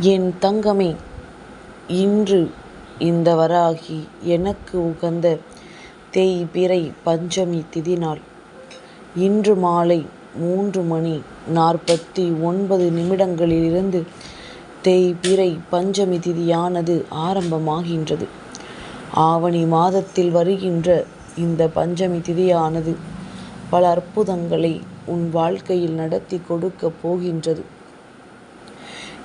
என் தங்கமே இன்று இந்த வராகி எனக்கு உகந்த தேய்பிறை பஞ்சமி திதி நாள் இன்று மாலை மூன்று மணி நாற்பத்தி ஒன்பது நிமிடங்களிலிருந்து தேய்பிறை பஞ்சமி திதியானது ஆரம்பமாகின்றது. ஆவணி மாதத்தில் வருகின்ற இந்த பஞ்சமி திதியானது பல அற்புதங்களை உன் வாழ்க்கையில் நடத்தி கொடுக்கப் போகின்றது.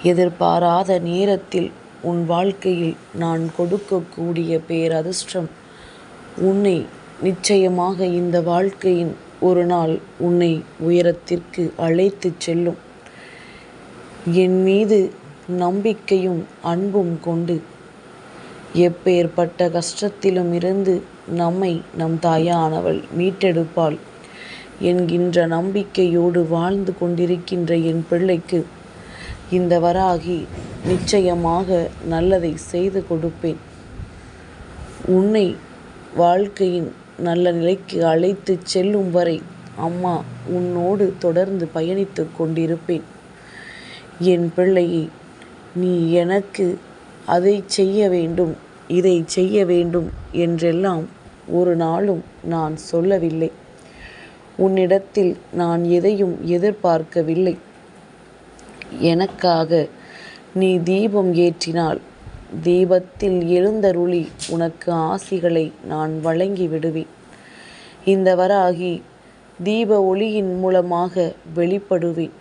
எதிர்பாராத நேரத்தில் உன் வாழ்க்கையில் நான் கொடுக்கக்கூடிய பேரதிர்ஷ்டம். உன்னை நிச்சயமாக இந்த வாழ்க்கையின் ஒரு நாள் உன்னை உயரத்திற்கு அழைத்துச் செல்லும். என் மீது நம்பிக்கையும் அன்பும் கொண்டு எப்பேற்பட்ட கஷ்டத்திலும் இருந்து நம்மை நம் தாயானவள் மீட்டெடுப்பாள். என்கின்ற நம்பிக்கையோடு வாழ்ந்து கொண்டிருக்கின்ற என் பிள்ளைக்கு இந்த வராகி நிச்சயமாக நல்லதை செய்து கொடுப்பேன். உன்னை வாழ்க்கையின் நல்ல நிலைக்கு அழைத்துச் செல்லும் வரை அம்மா உன்னோடு தொடர்ந்து பயணித்து கொண்டிருப்பேன். என் பிள்ளையை நீ எனக்கு அதை செய்ய வேண்டும் இதை செய்ய வேண்டும் என்றெல்லாம் ஒரு நாளும் நான் சொல்லவில்லை. உன்னிடத்தில் நான் எதையும் எதிர்பார்க்கவில்லை. எனக்காக நீ தீபம் ஏற்றினால் தீபத்தில் எழுந்தருளி உனக்கு ஆசிகளை நான் வழங்கி விடுவேன். இந்த வராகி தீப ஒளியின் மூலமாக வெளிப்படுவேன்.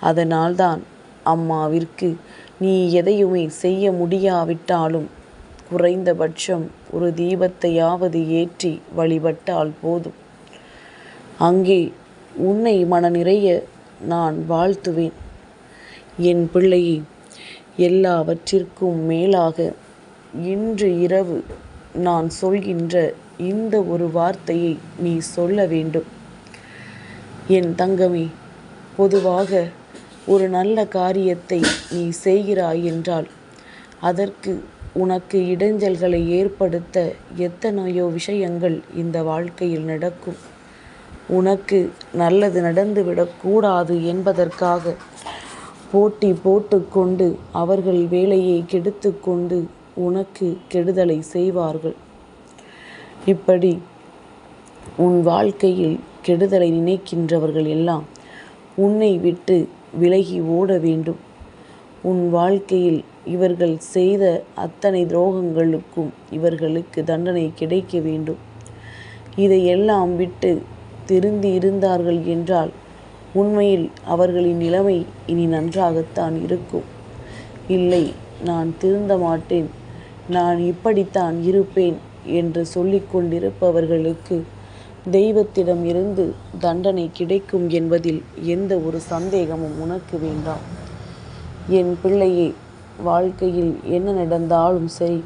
அதனால்தான் அம்மாவிற்கு நீ எதையுமே செய்ய முடியாவிட்டாலும் குறைந்தபட்சம் ஒரு தீபத்தையாவது ஏற்றி வழிபட்டால் போதும். அங்கே உன்னை மனநிறைய நான் வாழ்த்துவேன். என் பிள்ளையே எல்லாவற்றிற்கும் மேலாக இன்று இரவு நான் சொல்கின்ற இந்த ஒரு வார்த்தையை நீ சொல்ல வேண்டும். என் தங்கமே பொதுவாக ஒரு நல்ல காரியத்தை நீ செய்கிறாய் என்றால் அதற்கு உனக்கு இடைஞ்சல்களை ஏற்படுத்த எத்தனையோ விஷயங்கள் இந்த வாழ்க்கையில் நடக்கும். உனக்கு நல்லது நடந்துவிடக்கூடாது என்பதற்காக போட்டி போட்டுக்கொண்டு அவர்கள் வேலையை கெடுத்து கொண்டு உனக்கு கெடுதலை செய்வார்கள். இப்படி உன் வாழ்க்கையில் கெடுதலை நினைக்கின்றவர்கள் எல்லாம் உன்னை விட்டு விலகி ஓட வேண்டும். உன் வாழ்க்கையில் இவர்கள் செய்த அத்தனை துரோகங்களுக்கும் இவர்களுக்கு தண்டனை கிடைக்க வேண்டும். இதையெல்லாம் விட்டு திருந்தி இருந்தார்கள் என்றால் உண்மையில் அவர்களின் நிலைமை இனி நன்றாகத்தான் இருக்கும். இல்லை நான் திருந்த மாட்டேன். நான் இப்படித்தான் இருப்பேன் என்று சொல்லிக் கொண்டிருப்பவர்களுக்கு தெய்வத்திடம் இருந்து தண்டனை கிடைக்கும் என்பதில் எந்த ஒரு சந்தேகமும் உனக்கு வேண்டாம். என் பிள்ளையே வாழ்க்கையில் என்ன நடந்தாலும் சரி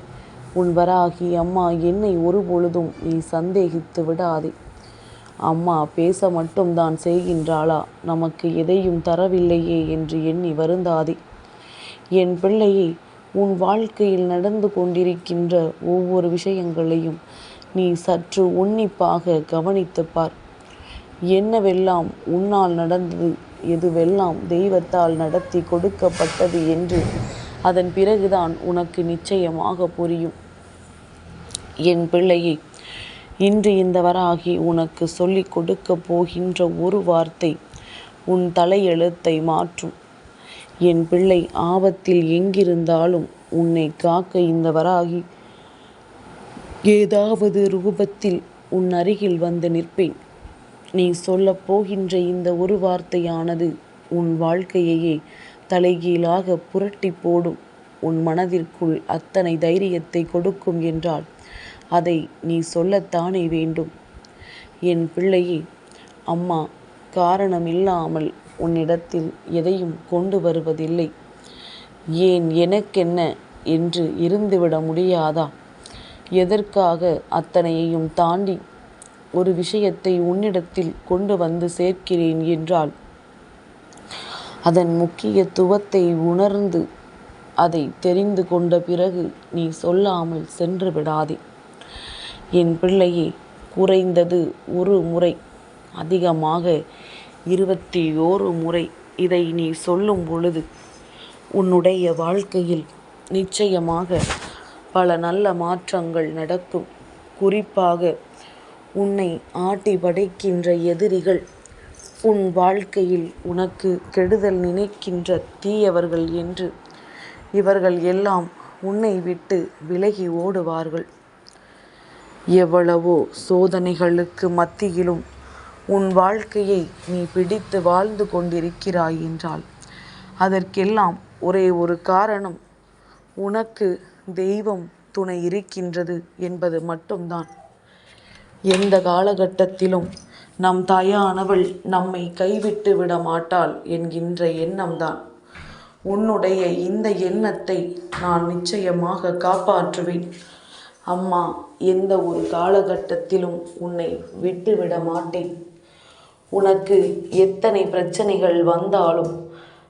உன் வராகி அம்மா என்னை ஒருபொழுதும் நீ சந்தேகித்து விடாதே. அம்மா பேச மட்டும்தான் செய்கின்றாளா? நமக்கு எதையும் தரவில்லையே என்று எண்ணி வருந்தாதே. என் பிள்ளையை உன் வாழ்க்கையில் நடந்து கொண்டிருக்கின்ற ஒவ்வொரு விஷயங்களையும் நீ சற்று உன்னிப்பாக கவனித்து பார். என்னவெல்லாம் உன்னால் நடந்தது எதுவெல்லாம் தெய்வத்தால் நடத்தி கொடுக்கப்பட்டது என்று அதன் பிறகுதான் உனக்கு நிச்சயமாக புரியும். என் பிள்ளையை இன்று இந்த வராகி உனக்கு சொல்லிக் கொடுக்கப் போகின்ற ஒரு வார்த்தை உன் தலையெழுத்தை மாற்றும். என் பிள்ளை ஆபத்தில் எங்கிருந்தாலும் உன்னை காக்க இந்த வராகி ஏதாவது ரூபத்தில் உன் அருகில் வந்து நிற்பேன். நீ சொல்ல போகின்ற இந்த ஒரு வார்த்தையானது உன் வாழ்க்கையையே தலைகீழாக புரட்டி போடும். உன் மனதிற்குள் அத்தனை தைரியத்தை கொடுக்கும் என்றால் அதை நீ சொல்லத்தானே வேண்டும்? என் பிள்ளையே அம்மா காரணமில்லாமல் உன்னிடத்தில் எதையும் கொண்டு வருவதில்லை. ஏன் எனக்கென்ன என்று இருந்துவிட முடியாதா? எதற்காக அத்தனையையும் தாண்டி ஒரு விஷயத்தை உன்னிடத்தில் கொண்டு வந்து சேர்க்கிறேன் என்றால் அதன் முக்கியத்துவத்தை உணர்ந்து அதை தெரிந்து கொண்ட பிறகு நீ சொல்லாமல் சென்று விடாதே. என் பிள்ளையே குறைந்தது ஒரு முறை அதிகமாக இருபத்தி ஓரு முறை இதை நீ சொல்லும் பொழுது உன்னுடைய வாழ்க்கையில் நிச்சயமாக பல நல்ல மாற்றங்கள் நடக்கும். குறிப்பாக உன்னை ஆட்டி படைக்கின்ற எதிரிகள் உன் வாழ்க்கையில் உனக்கு கெடுதல் நினைக்கின்ற தீயவர்கள் என்று இவர்கள் எல்லாம் உன்னை விட்டு விலகி ஓடுவார்கள். எவ்வளவோ சோதனைகளுக்கு மத்தியிலும் உன் வாழ்க்கையை நீ பிடித்து வாழ்ந்து கொண்டிருக்கிறாய் என்றால் அதற்கெல்லாம் ஒரே ஒரு காரணம். உனக்கு தெய்வம் துணை இருக்கின்றது என்பது மட்டும்தான். எந்த காலகட்டத்திலும் நம் தாயானவள் நம்மை கைவிட்டு விட மாட்டாள் என்கின்ற எண்ணம்தான். உன்னுடைய இந்த எண்ணத்தை நான் நிச்சயமாக காப்பாற்றுவேன். அம்மா எந்த ஒரு காலகட்டத்திலும் உன்னை விட்டுவிட மாட்டேன். உனக்கு எத்தனை பிரச்சனைகள் வந்தாலும்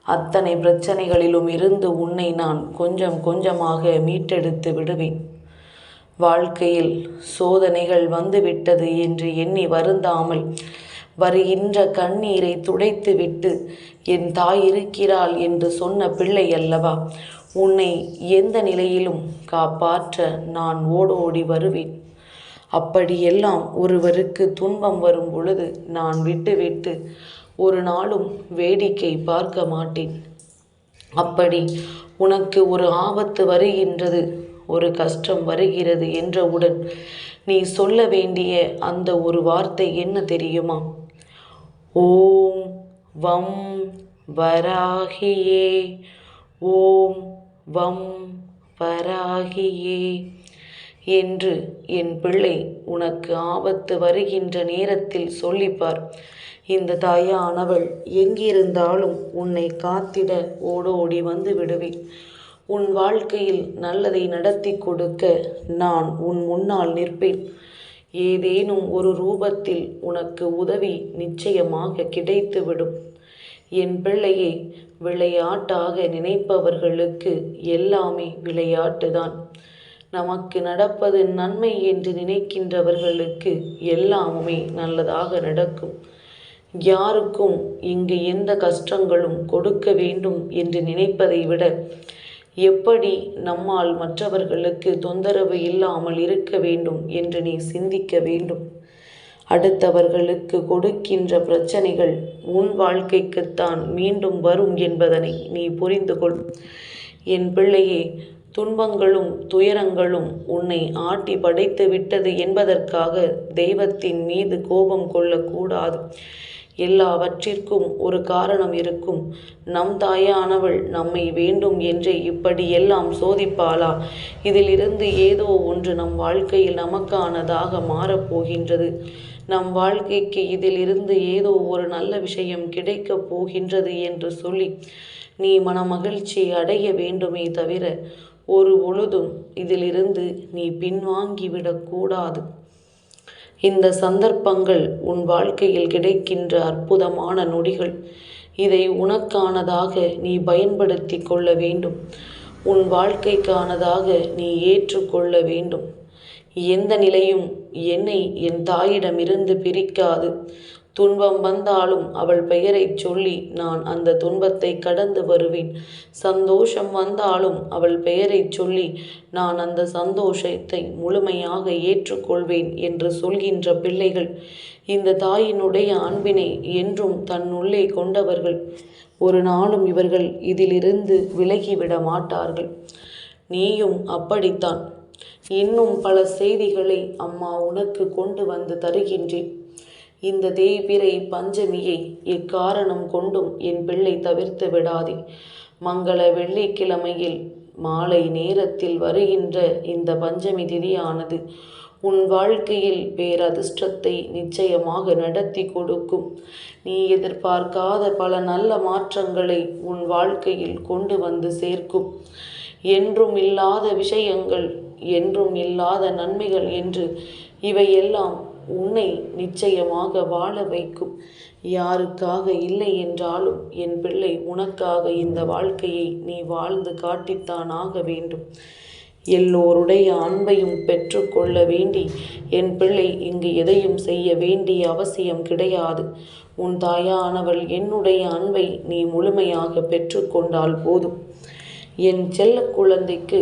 அத்தனை பிரச்சனைகளிலும் இருந்து உன்னை நான் கொஞ்சம் கொஞ்சமாக மீட்டெடுத்து விடுவேன். வாழ்க்கையில் சோதனைகள் வந்துவிட்டது என்று எண்ணி வருந்தாமல் வருகின்ற கண்ணீரை துடைத்துவிட்டு என் தாய் இருக்கிறாள் என்று சொன்ன பிள்ளை அல்லவா? உன்னை எந்த நிலையிலும் காப்பாற்ற நான் ஓடோடி வருவேன். அப்படியெல்லாம் ஒருவருக்கு துன்பம் வரும் பொழுது நான் விட்டுவிட்டு ஒரு நாளும் வேடிக்கை பார்க்க மாட்டேன். அப்படி உனக்கு ஒரு ஆபத்து வருகின்றது ஒரு கஷ்டம் வருகிறது என்றவுடன் நீ சொல்ல வேண்டிய அந்த ஒரு வார்த்தை என்ன தெரியுமா? ஓம் வம் வராகியே ஓம் வம் வராகியே. என்று என் பிள்ளை உனக்கு ஆபத்து வருகின்ற நேரத்தில் சொல்லிப்பார். இந்த தாயானவள் எங்கிருந்தாலும் உன்னை காத்திட ஓடோடி வந்து விடுவேன். உன் வாழ்க்கையில் நல்லதை நடத்தி கொடுக்க நான் உன் முன்னால் நிற்பேன். ஏதேனும் ஒரு ரூபத்தில் உனக்கு உதவி நிச்சயமாக கிடைத்துவிடும். என் பிள்ளையை விளையாட்டாக நினைப்பவர்களுக்கு எல்லாமே விளையாட்டுதான். நமக்கு நடப்பது நன்மை என்று நினைக்கின்றவர்களுக்கு எல்லாமுமே நல்லதாக நடக்கும். யாருக்கும் இங்கு எந்த கஷ்டங்களும் கொடுக்க வேண்டும் என்று நினைப்பதை விட எப்படி நம்மால் மற்றவர்களுக்கு தொந்தரவு இல்லாமல் இருக்க வேண்டும் என்று நீ சிந்திக்க வேண்டும். அடுத்தவர்களுக்கு கொடுக்கின்ற பிரச்சனைகள் உன் வாழ்க்கைக்குத்தான் மீண்டும் வரும் என்பதனை நீ புரிந்து கொள். என் பிள்ளையே துன்பங்களும் துயரங்களும் உன்னை ஆட்டி படைத்து விட்டது என்பதற்காக தெய்வத்தின் மீது கோபம் கொள்ளக்கூடாது. எல்லாவற்றிற்கும் ஒரு காரணம் இருக்கும். நம் தாயானவள் நம்மை வேண்டும் என்றே இப்படி எல்லாம் சோதிப்பாளா? இதிலிருந்து ஏதோ ஒன்று நம் வாழ்க்கையில் நமக்கானதாக மாறப்போகின்றது. நம் வாழ்க்கைக்கு இதிலிருந்து ஏதோ ஒரு நல்ல விஷயம் கிடைக்கப் போகின்றது என்று சொல்லி நீ மனமகிழ்ச்சி அடைய வேண்டுமே தவிர ஒரு பொழுதும் இதிலிருந்து நீ பின்வாங்கிவிடக்கூடாது இந்த சந்தர்ப்பங்கள் உன் வாழ்க்கையில் கிடைக்கின்ற அற்புதமான நொடிகள். இதை உனக்கானதாக நீ பயன்படுத்தி கொள்ள வேண்டும். உன் வாழ்க்கைக்கானதாக நீ ஏற்றுக்கொள்ள வேண்டும். எந்த நிலையும் என்னை என் தாயிடமிருந்து பிரிக்காது. துன்பம் வந்தாலும் அவள் பெயரைச் சொல்லி நான் அந்த துன்பத்தை கடந்து வருவேன். சந்தோஷம் வந்தாலும் அவள் பெயரைச் சொல்லி நான் அந்த சந்தோஷத்தை முழுமையாக ஏற்றுக்கொள்வேன் என்று சொல்கின்ற பிள்ளைகள். இந்த தாயினுடைய அன்பினை என்றும் தன்னுள்ளே கொண்டவர்கள். ஒரு நாளும் இவர்கள் இதிலிருந்து விலகிவிட மாட்டார்கள். நீயும் அப்படித்தான். இன்னும் பல செய்திகளை அம்மா உனக்கு கொண்டு வந்து தருகின்றேன். இந்த தேய்பிரை பஞ்சமியை எக்காரணம் கொண்டும் என் பிள்ளை தவிர்த்து விடாதே. மங்கள வெள்ளிக்கிழமையில் மாலை நேரத்தில் வருகின்ற இந்த பஞ்சமி திதியானது உன் வாழ்க்கையில் பேரதிர்ஷ்டத்தை நிச்சயமாக நடத்தி கொடுக்கும். நீ எதிர்பார்க்காத பல நல்ல மாற்றங்களை உன் வாழ்க்கையில் கொண்டு வந்து சேர்க்கும். என்றும் இல்லாத விஷயங்கள் என்றும் இல்லாத நன்மைகள் என்று இவையெல்லாம் உன்னை நிச்சயமாக வாழ வைக்கும். யாருக்காக இல்லை என்றாலும் என் பிள்ளை உனக்காக இந்த வாழ்க்கையை நீ வாழ்ந்து காட்டித்தான் ஆக வேண்டும். எல்லோருடைய அன்பையும் பெற்றுக்கொள்ள வேண்டி என் பிள்ளை இங்கு எதையும் செய்ய வேண்டிய அவசியம் கிடையாது. உன் தாயானவள் என்னுடைய அன்பை நீ முழுமையாக பெற்றுக்கொண்டால் போதும். என் செல்ல குழந்தைக்கு